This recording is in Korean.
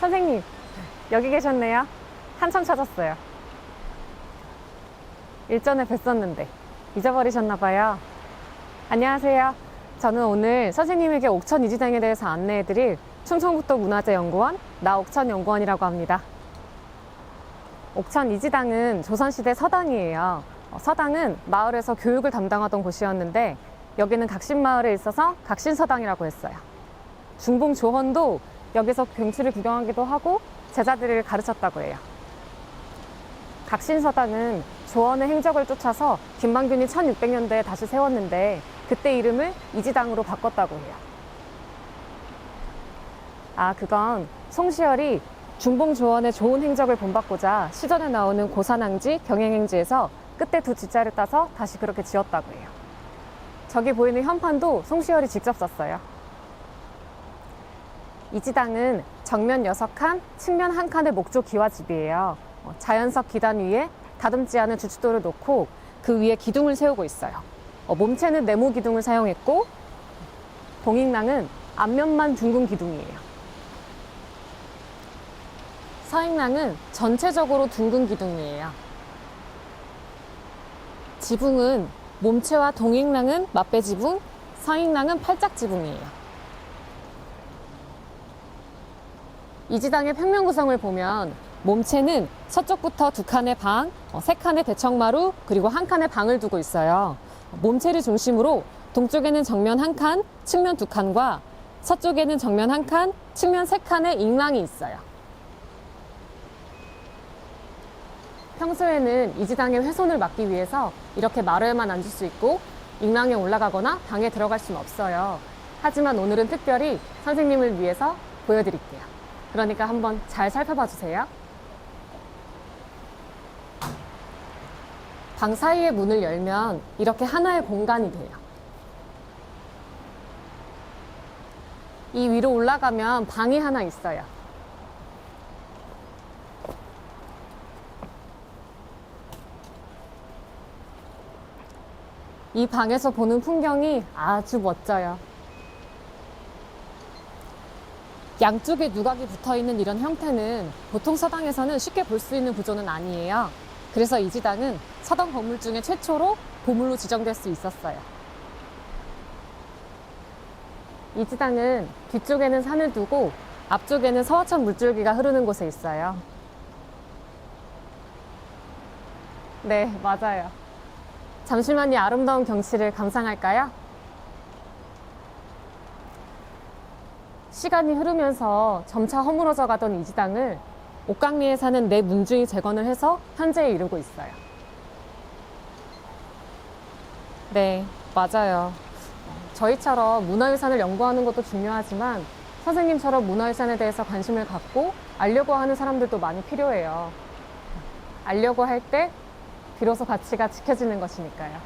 선생님, 여기 계셨네요. 한참 찾았어요. 일전에 뵀었는데 잊어버리셨나봐요. 안녕하세요. 저는 오늘 선생님에게 옥천 이지당에 대해서 안내해드릴 충청북도 문화재연구원 나옥천 연구원이라고 합니다. 옥천 이지당은 조선시대 서당이에요. 어, 서당은 마을에서 교육을 담당하던 곳이었는데 여기는 각신마을에 있어서 각신서당이라고 했어요. 중봉 조헌도 여기서 경치를 구경하기도 하고 제자들을 가르쳤다고 해요. 각신서당은 조헌의 행적을 쫓아서 김만균이 1600년대에 다시 세웠는데 그때 이름을 이지당으로 바꿨다고 해요. 아, 그건 송시열이 중봉 조언의 좋은 행적을 본받고자 시전에 나오는 고산항지 경행행지에서 끝에 두 지자를 따서 다시 그렇게 지었다고 해요. 저기 보이는 현판도 송시열이 직접 썼어요. 이 지당은 정면 6칸, 측면 한칸의 목조 기와집이에요. 어, 자연석 기단 위에 다듬지 않은 주춧돌을 놓고 그 위에 기둥을 세우고 있어요. 어, 몸체는 네모 기둥을 사용했고 동익낭은 앞면만 둥근 기둥이에요. 서익낭은 전체적으로 둥근 기둥이에요. 지붕은 몸체와 동익낭은 맞배 지붕, 서익낭은 팔짝 지붕이에요. 이 지당의 평면 구성을 보면 몸체는 서쪽부터 두 칸의 방, 어, 세 칸의 대청마루, 그리고 한 칸의 방을 두고 있어요. 몸체를 중심으로 동쪽에는 정면 한 칸, 측면 두 칸과 서쪽에는 정면 한 칸, 측면 세 칸의 ing랑이 있어요. 평소에는 이 지당의 훼손을 막기 위해서 이렇게 마루에만 앉을 수 있고 ing랑에 올라가거나 방에 들어갈 수는 없어요. 하지만 오늘은 특별히 선생님을 위해서 보여드릴게요. 그러니까 한번 잘 살펴봐 주세요. 방 사이의 문을 열면 이렇게 하나의 공간이 돼요. 이 위로 올라가면 방이 하나 있어요. 이 방에서 보는 풍경이 아주 멋져요. 양쪽에 누각이 붙어 있는 이런 형태는 보통 서당에서는 쉽게 볼 수 있는 구조는 아니에요. 그래서 이 지당은 서당 건물 중에 최초로 보물로 지정될 수 있었어요. 이 지당은 뒤쪽에는 산을 두고 앞쪽에는 서화천 물줄기가 흐르는 곳에 있어요. 네, 맞아요. 잠시만 이 아름다운 경치를 감상할까요? 시간이 흐르면서 점차 허물어져 가던 이 지당을 옥강리에 사는 네 문중이 재건을 해서 현재에 이르고 있어요. 네, 맞아요. 저희처럼 문화유산을 연구하는 것도 중요하지만 선생님처럼 문화유산에 대해서 관심을 갖고 알려고 하는 사람들도 많이 필요해요. 알려고 할 때 비로소 가치가 지켜지는 것이니까요.